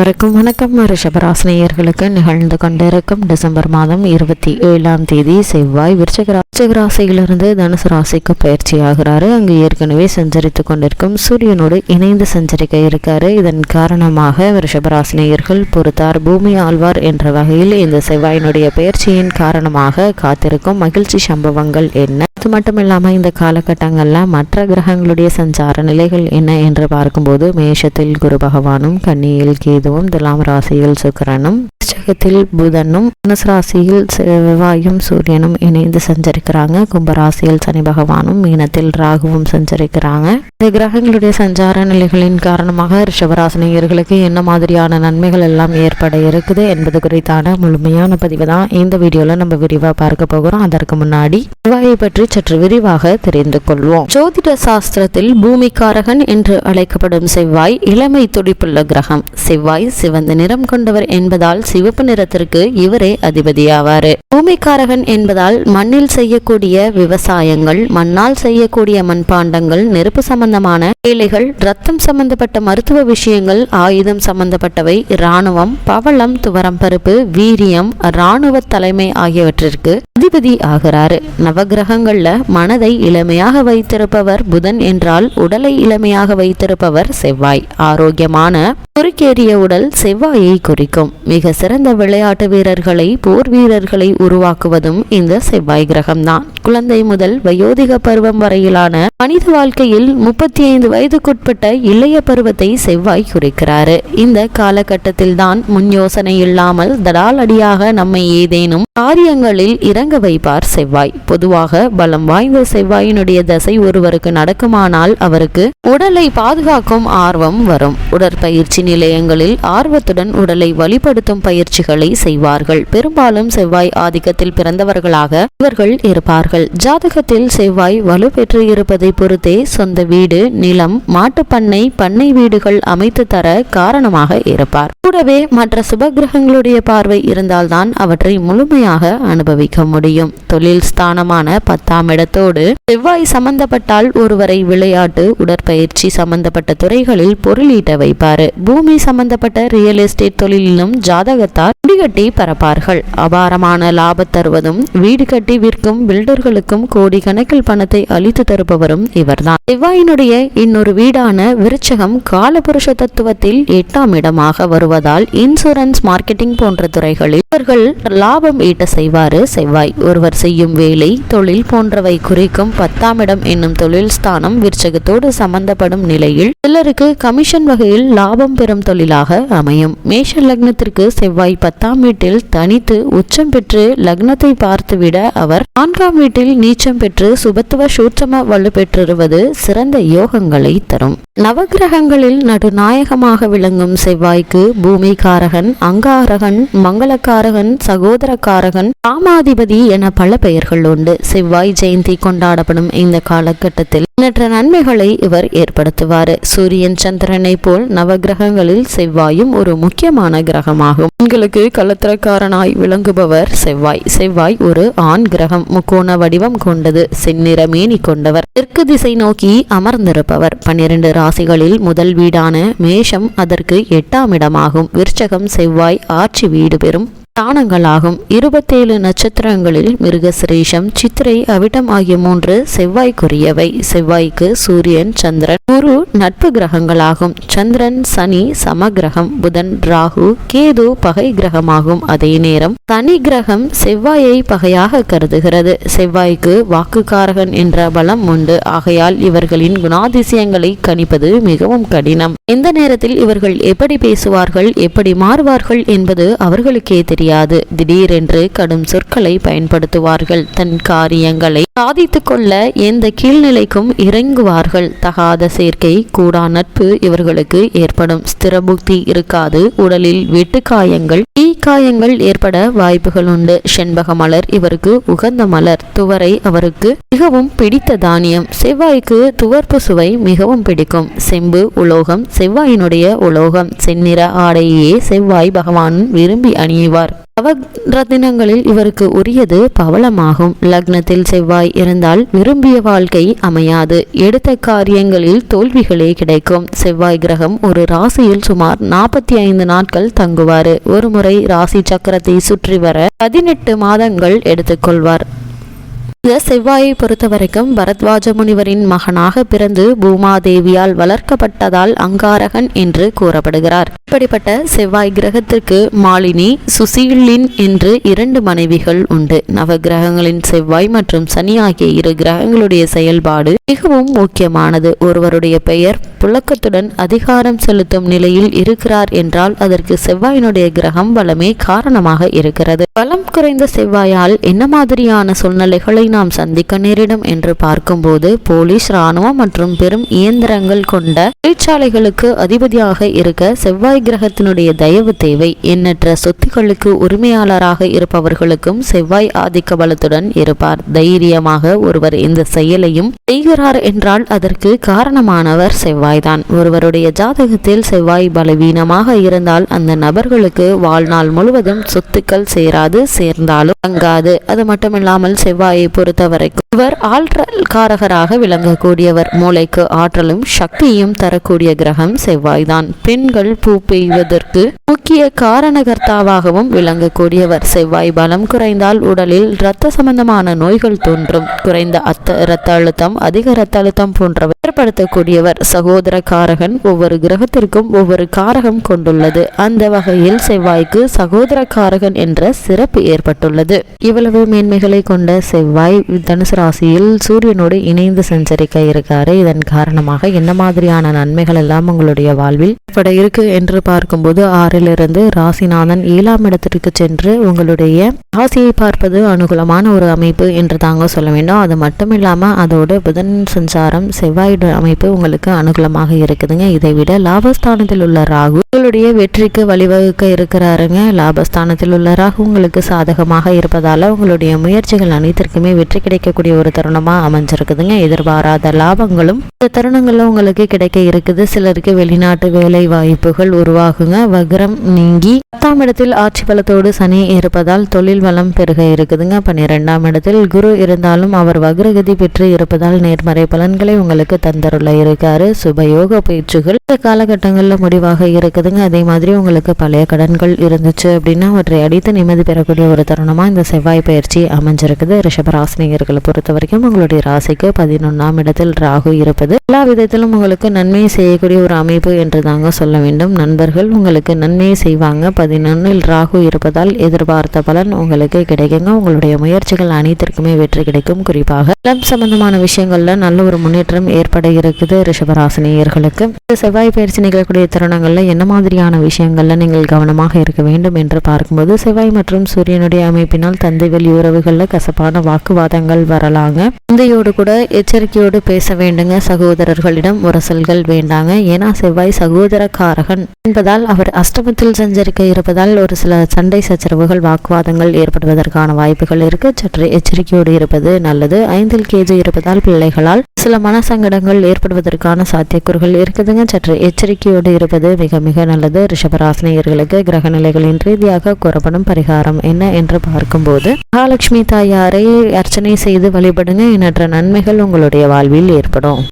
வணக்கம் வணக்கம். ரிஷபராசினியர்களுக்கு நிகழ்ந்து கொண்டிருக்கும் டிசம்பர் மாதம் இருபத்தி ஏழாம் தேதி செவ்வாய் விருச்சக ரா- ராசியிலிருந்து தனுசு ராசிக்கு பயிற்சி ஆகிறாரு. அங்கு ஏற்கனவே சஞ்சரித்து கொண்டிருக்கும் சூரியனோடு இணைந்து சஞ்சரிக்க இருக்காரு. இதன் காரணமாக ரிஷபராசினியர்கள் பொறுத்தார். பூமி ஆழ்வார் என்ற வகையில் இந்த செவ்வாயினுடைய பயிற்சியின் காரணமாக காத்திருக்கும் மகிழ்ச்சி சம்பவங்கள் என்ன? அது மட்டும் இல்லாமல் இந்த காலகட்டங்களில் மற்ற கிரகங்களுடைய சஞ்சார நிலைகள் என்ன என்று பார்க்கும்போது மேஷத்தில் குரு பகவானும் கன்னியில் கேதுவும் துலாம் ராசியில் சுக்கிரனும் விருச்சிகத்தில் புதனும் தனுசு ராசியில் செவ்வாயும் சூரியனும் இணைந்து சஞ்சரிக்கிறாங்க. கும்பராசியில் சனி பகவானும் மீனத்தில் ராகுவும் சஞ்சரிக்கிறாங்க. இந்த கிரகங்களுடைய சஞ்சார நிலைகளின் காரணமாக ரிஷபராசினியர்களுக்கு என்ன மாதிரியான நன்மைகள் எல்லாம் ஏற்பட இருக்குது என்பது குறித்தான முழுமையான பதிவு தான் இந்த வீடியோல நம்ம விரிவா பார்க்க போகிறோம். அதற்கு முன்னாடி செவ்வாயை பற்றி சற்று விரிவாக தெரிந்து கொள்வோம். ஜோதிட சாஸ்திரத்தில் பூமிக்காரகன் என்று அழைக்கப்படும் செவ்வாய் இளமை துடிப்புள்ள கிரகம். செவ்வாய் சிவந்த நிறம் கொண்டவர் என்பதால் சிவப்பு நிறத்திற்கு இவரே அதிபதியாவார். பூமிக்காரகன் என்பதால் மண்ணில் செய்யக்கூடிய விவசாயங்கள் மண்ணால் செய்யக்கூடிய மண்பாண்டங்கள் நெருப்பு சம்பந்தமான வேலைகள் ரத்தம் சம்பந்தப்பட்ட மருத்துவ விஷயங்கள் ஆயுதம் சம்பந்தப்பட்டவை இராணுவம் பவளம் துவரம் பருப்பு வீரியம் இராணுவ தலைமை ஆகியவற்றிற்கு அதிபதி ஆகிறாரு. நவகிரகங்கள்ல மனதை இளமையாக வைத்திருப்பவர் புதன் என்றால் உடலை இளமையாக வைத்திருப்பவர் செவ்வாய். ஆரோக்கியமான குறுக்கேறிய உடல் செவ்வாயை குறிக்கும். மிக சிறந்த விளையாட்டு வீரர்களை போர் வீரர்களை உருவாக்குவதும் இந்த செவ்வாய் கிரகம்தான். குழந்தை முதல் வயோதிக பருவம் வரையிலான மனித வாழ்க்கையில் முப்பத்தி ஐந்து வயதுக்குட்பட்ட இளைய பருவத்தை செவ்வாய் குறிக்கிறாரு. இந்த காலகட்டத்தில் தான் முன் யோசனை இல்லாமல் தடாலடியாக நம்மை ஏதேனும் காரியங்களில் இறங்க வைப்பார் செவ்வாய். பொதுவாக பலம் வாய்ந்த செவ்வாயினுடைய தசை ஒருவருக்கு நடக்குமானால் அவருக்கு உடலை பாதுகாக்கும் ஆர்வம் வரும். உடற்பயிற்சி நிலையங்களில் ஆர்வத்துடன் உடலை வழிபடுத்தும் பயிற்சிகளை செய்வார்கள். பெரும்பாலும் செவ்வாய் ஆதிக்கத்தில் பிறந்தவர்களாக இவர்கள் இருப்பார்கள். ஜாதகத்தில் செவ்வாய் வலுப்பெற்று இருப்பதை பொறுத்தே சொந்த வீடு நிலம் மாட்டுப்பண்ணை பண்ணை வீடுகள் அமைத்து தர காரணமாக இருப்பார். கூடவே மற்ற சுபகிரகங்களுடைய பார்வை இருந்தால்தான் அவற்றை முழுமையாக அனுபவிக்க முடியும். தொழில் ஸ்தானமான பத்தாம் இடத்தோடு செவ்வாய் சம்பந்தப்பட்டால் ஒருவரை விளையாட்டு உடற்பயிற்சி சம்பந்தப்பட்ட துறைகளில் பொருளீட்ட வைப்பாரு. பூமி சம்பந்தப்பட்ட ரியல் எஸ்டேட் தொழிலிலும் ஜாதகத்தால் முடிகட்டி பரப்பார்கள். அபாரமான லாபம் தருவதும் வீடு கட்டி விற்கும் பில்டர்களுக்கும் கோடிக்கணக்கில் பணத்தை அளித்து தருபவரும் இவர்தான். செவ்வாயினுடைய இன்னொரு வீடான விருச்சகம் காலபுருஷ தத்துவத்தில் எட்டாம் இடமாக வருவதால் இன்சூரன்ஸ் மார்க்கெட்டிங் போன்ற துறைகளில் இவர்கள் லாபம் ஈட்ட செய்வாரு செவ்வாய் ஒருவர் செய்யும் வேலை தொழில் போன்றவை குறிக்கும் பத்தாம் இடம் என்னும் தொழில் ஸ்தானம் விருச்சகத்தோடு சம்பந்தப்படும் நிலையில் சிலருக்கு கமிஷன் வகையில் லாபம் பெறும் தொழிலாக அமையும். மேஷ லக்னத்திற்கு செவ்வாய் பத்தாம் வீட்டில் தனித்து உச்சம் பெற்று லக்னத்தை பார்த்துவிட அவர் நான்காம் வீட்டில் நீச்சம் பெற்று சுபத்துவ சூட்சம வலு பெற்றிருவது சிறந்த யோகங்களை தரும். நவகிரகங்களில் நடுநாயகமாக விளங்கும் செவ்வாய்க்கு பூமிகாரகன் அங்காரகன் மங்களக்காரகன் சகோதரக்காரகன் காமாதிபதி என பல பெயர்கள் உண்டு. செவ்வாய் ஜெயந்தி கொண்டாடப்படும் இந்த காலகட்டத்தில் எண்ணற்ற நன்மைகளை இவர் ஏற்படுத்துவார். சூரியன் சந்திரனை போல் நவகிரகங்களில் செவ்வாய் செவ்வாயும் ஒரு முக்கியமான கிரகமாகும். உங்களுக்கு கலத்திரக்காரனாய் விளங்குபவர் செவ்வாய். செவ்வாய் ஒரு ஆண் கிரகம். முக்கோண வடிவம் கொண்டது. செந்நிற மேனி கொண்டவர். தெற்கு திசை நோக்கி அமர்ந்திருப்பவர். பன்னிரண்டு ராசிகளில் முதல் வீடான மேஷம் அதற்கு எட்டாம் இடமாகும். விருச்சகம் செவ்வாய் ஆட்சி வீடு பெறும் ஸ்தானங்களாகும் இருபத்தேழு நட்சத்திரங்களில் மிருகசிரேஷம் சித்திரை அவிட்டம் ஆகிய மூன்று செவ்வாய்க்குரியவை. செவ்வாய்க்கு சூரியன் சந்திரன் குரு நட்பு கிரகங்களாகும். சந்திரன் சனி சமகிரகம் புதன் ராகு கேது பகை கிரகமாகும். அதே நேரம் சனி கிரகம் செவ்வாயை பகையாக கருதுகிறது. செவ்வாய்க்கு வாக்குக்காரகன் என்ற பலம் உண்டு. ஆகையால் இவர்களின் குணாதிசயங்களை கணிப்பது மிகவும் கடினம். எந்த நேரத்தில் இவர்கள் எப்படி பேசுவார்கள் எப்படி மாறுவார்கள் என்பது அவர்களுக்கே தெரியும். தெரியாது திடீரென்று கடும் சொற்களை பயன்படுத்துவார்கள். தன் காரியங்களை சாதித்துக் கொள்ள எந்த கீழ்நிலைக்கும் இறங்குவார்கள். தகாத சேர்க்கை கூடா நட்பு இவர்களுக்கு ஏற்படும். ஸ்திரபுக்தி இருக்காது. உடலில் வெட்டுக்காயங்கள் தீ காயங்கள் ஏற்பட வாய்ப்புகள் உண்டு. செண்பக மலர் இவருக்கு உகந்த மலர். துவரை அவருக்கு மிகவும் பிடித்த தானியம். செவ்வாய்க்கு துவர்ப்பு சுவை மிகவும் பிடிக்கும். செம்பு உலோகம் செவ்வாயினுடைய உலோகம். செந்நிற ஆடையே செவ்வாய் பகவான் விரும்பி அணியுவார். வருகிறார் நவ ரத்தினங்களில் இவருக்கு உரியது பவளமாகும். லக்னத்தில் செவ்வாய் இருந்தால் விரும்பிய வாழ்க்கை அமையாது. எடுத்த காரியங்களில் தோல்விகளே கிடைக்கும். செவ்வாய் கிரகம் ஒரு ராசியில் சுமார் நாற்பத்தி ஐந்து நாட்கள் தங்குவார். ஒரு முறை ராசி சக்கரத்தை சுற்றி வர பதினெட்டு மாதங்கள் எடுத்துக்கொள்வார். இந்த செவ்வாயை பொறுத்த வரைக்கும் பரத்வாஜ முனிவரின் மகனாக பிறந்து பூமாதேவியால் வளர்க்கப்பட்டதால் அங்காரகன் என்று கூறப்படுகிறார். இப்படிப்பட்ட செவ்வாய் கிரகத்திற்கு மாலினி சுசீலின் என்று இரண்டு மனைவிகள் உண்டு. நவ கிரகங்களின் செவ்வாய் மற்றும் சனி ஆகிய இரு கிரகங்களுடைய செயல்பாடு மிகவும் முக்கியமானது. ஒருவருடைய பெயர் புழக்கத்துடன் அதிகாரம் செலுத்தும் நிலையில் இருக்கிறார் என்றால் அதற்கு செவ்வாயினுடைய கிரகம் பலமே காரணமாக இருக்கிறது. பலம் குறைந்த செவ்வாயால் என்ன மாதிரியான சூழ்நிலைகளை நாம் சந்திக்க நேரிடும் என்று பார்க்கும்போது போலீஸ் ராணுவம் மற்றும் பெரும் இயந்திரங்கள் கொண்ட தொழிற்சாலைகளுக்கு அதிபதியாக இருக்க செவ்வாய் கிரகத்தினுடைய தயவு தேவை. எண்ணற்ற சொத்துக்களுக்கு உரிமையாளராக இருப்பவர்களுக்கும் செவ்வாய் ஆதிக்க பலத்துடன் இருப்பார். தைரியமாக ஒருவர் இந்த செயலையும் செய்கிறார் என்றால் அதற்கு காரணமானவர் செவ்வாய்தான். ஒருவருடைய ஜாதகத்தில் செவ்வாய் பலவீனமாக இருந்தால் அந்த நபர்களுக்கு வாழ்நாள் முழுவதும் சொத்துக்கள் சேராது சேர்ந்தாலும் தங்காது. அது மட்டுமில்லாமல் செவ்வாயை பொறுத்தவரைக்கும் இவர் ஆற்றல்காரகராக விளங்கக்கூடியவர். மூளைக்கு ஆற்றலும் சக்தியும் தரக்கூடிய கிரகம் செவ்வாய்தான். பெண்கள் பூ பெய்வதற்கு முக்கிய காரணகர்த்தாவாகவும் விளங்கக்கூடியவர். செவ்வாய் பலம் குறைந்தால் உடலில் இரத்த சம்பந்தமான நோய்கள் தோன்றும். குறைந்த அத்த இரத்த அழுத்தம் அதிக இரத்த அழுத்தம் போன்றவை ஏற்படுத்தக்கூடியவர். சகோதர காரகன் ஒவ்வொரு கிரகத்திற்கும் ஒவ்வொரு காரகம் கொண்டுள்ளது. அந்த வகையில் செவ்வாய்க்கு சகோதர காரகன் என்ற சிறப்பு ஏற்பட்டுள்ளது. இவ்வளவு மேன்மைகளை கொண்ட செவ்வாய் தனுசு ராசியில் சூரியனோடு இணைந்து சஞ்சரிக்க இருக்காரு. இதன் காரணமாக என்ன மாதிரியான நன்மைகள் எல்லாம் உங்களுடைய வாழ்வில் ஏற்பட இருக்கு என்று பார்க்கும்போது ஆறிலிருந்து ராசிநாதன் ஏழாம் இடத்திற்கு சென்று உங்களுடைய ராசியை பார்ப்பது அனுகூலமான ஒரு அமைப்பு என்று தாங்க சொல்ல வேண்டும். அது மட்டும் இல்லாமல் அதோடு புதன் சஞ்சாரம் செவ்வாயோட அமைப்பு உங்களுக்கு அனுகூலமாக இருக்குதுங்க. இதை விட லாபஸ்தானத்தில் உள்ள ராகு உங்களுடைய வெற்றிக்கு வழிவகுக்க இருக்கிறாருங்க. லாபஸ்தானத்தில் உள்ள ராகு உங்களுக்கு சாதகமாக இருப்பதால் உங்களுடைய முயற்சிகள் அனைத்திற்குமே வெற்றி கிடைக்கக்கூடிய ஒரு தருணமா அமைஞ்சிருக்குதுங்க. எதிர்பாராத லாபங்களும் இந்த தருணங்களில் உங்களுக்கு கிடைக்க இருக்குது. சிலருக்கு வெளிநாட்டு வேலை வாய்ப்புகள் உருவாகுங்க. வக்ரம் நீங்கி பத்தாம் இடத்தில் ஆட்சி பலத்தோடு சனி இருப்பதால் தொழில் வளம் பெருக இருக்குதுங்க. பன்னிரெண்டாம் இடத்தில் குரு இருந்தாலும் அவர் வக்ரகதி பெற்று இருப்பதால் நேர்மறை பலன்களை உங்களுக்கு தந்தருள்ள இருக்காரு. சுபயோக பயிற்சிகள் இந்த காலகட்டங்களில் முடிவாக இருக்குதுங்க. அதே மாதிரி உங்களுக்கு பழைய கடன்கள் இருந்துச்சு அப்படின்னா அவற்றை அடித்து நிம்மதி பெறக்கூடிய ஒரு தருணமாக இந்த செவ்வாய் பயிற்சி அமைஞ்சிருக்குது. ராசினியர்களை பொறுத்த வரைக்கும் உங்களுடைய ராசிக்கு பதினொன்னாம் இடத்தில் ராகு இருப்பது எல்லா விதத்திலும் உங்களுக்கு நன்மை செய்யக்கூடிய ஒரு அமைப்பு என்று தாங்க சொல்ல வேண்டும். நண்பர்கள் உங்களுக்கு நன்மையை செய்வாங்க. பதினொன்னில் ராகு இருப்பதால் எதிர்பார்த்த பலன் உங்களுக்கு கிடைக்குங்க. உங்களுடைய முயற்சிகள் அனைத்திற்குமே வெற்றி கிடைக்கும். குறிப்பாக இளம் சம்பந்தமான விஷயங்கள்ல நல்ல ஒரு முன்னேற்றம் ஏற்பட இருக்குது ரிஷபராசினியர்களுக்கு. செவ்வாய் பயிற்சி நிகழக்கூடிய தருணங்கள்ல என்ன மாதிரியான விஷயங்கள்ல நீங்கள் கவனமாக இருக்க வேண்டும் என்று பார்க்கும்போது செவ்வாய் மற்றும் சூரியனுடைய அமைப்பினால் தந்தை உறவுகளில் கசப்பான வாக்கு வாக்குவாதங்கள் வரலாங்க. தந்தையோடு கூட எச்சரிக்கையோடு பேச வேண்டுங்க. சகோதரர்களிடம் உரசல்கள் வேண்டாங்க. ஏன்னா செவ்வாய் சகோதரக்காரகன் என்பதால் அவர் அஷ்டமத்தில் சஞ்சரிக்க இருப்பதால் ஒரு சில சண்டை சச்சரவுகள் வாக்குவாதங்கள் ஏற்படுவதற்கான வாய்ப்புகள் இருக்கு. சற்று எச்சரிக்கையோடு இருப்பது நல்லது. ஐந்தில் கேஜி இருப்பதால் பிள்ளைகளால் சில மனசங்கடங்கள் ஏற்படுவதற்கான சாத்தியக்கூறுகள் இருக்குதுங்க. சற்று எச்சரிக்கையோடு இருப்பது மிக மிக நல்லது. ரிஷபராசினியர்களுக்கு கிரக நிலைகளின் ரீதியாக கூறப்படும் பரிகாரம் என்ன என்று பார்க்கும்போது மகாலட்சுமி தாயாரை அர்ச்சனை செய்து வழிபடுங்க. எண்ணற்ற நன்மைகள் உங்களுடைய வாழ்வில் ஏற்படும்.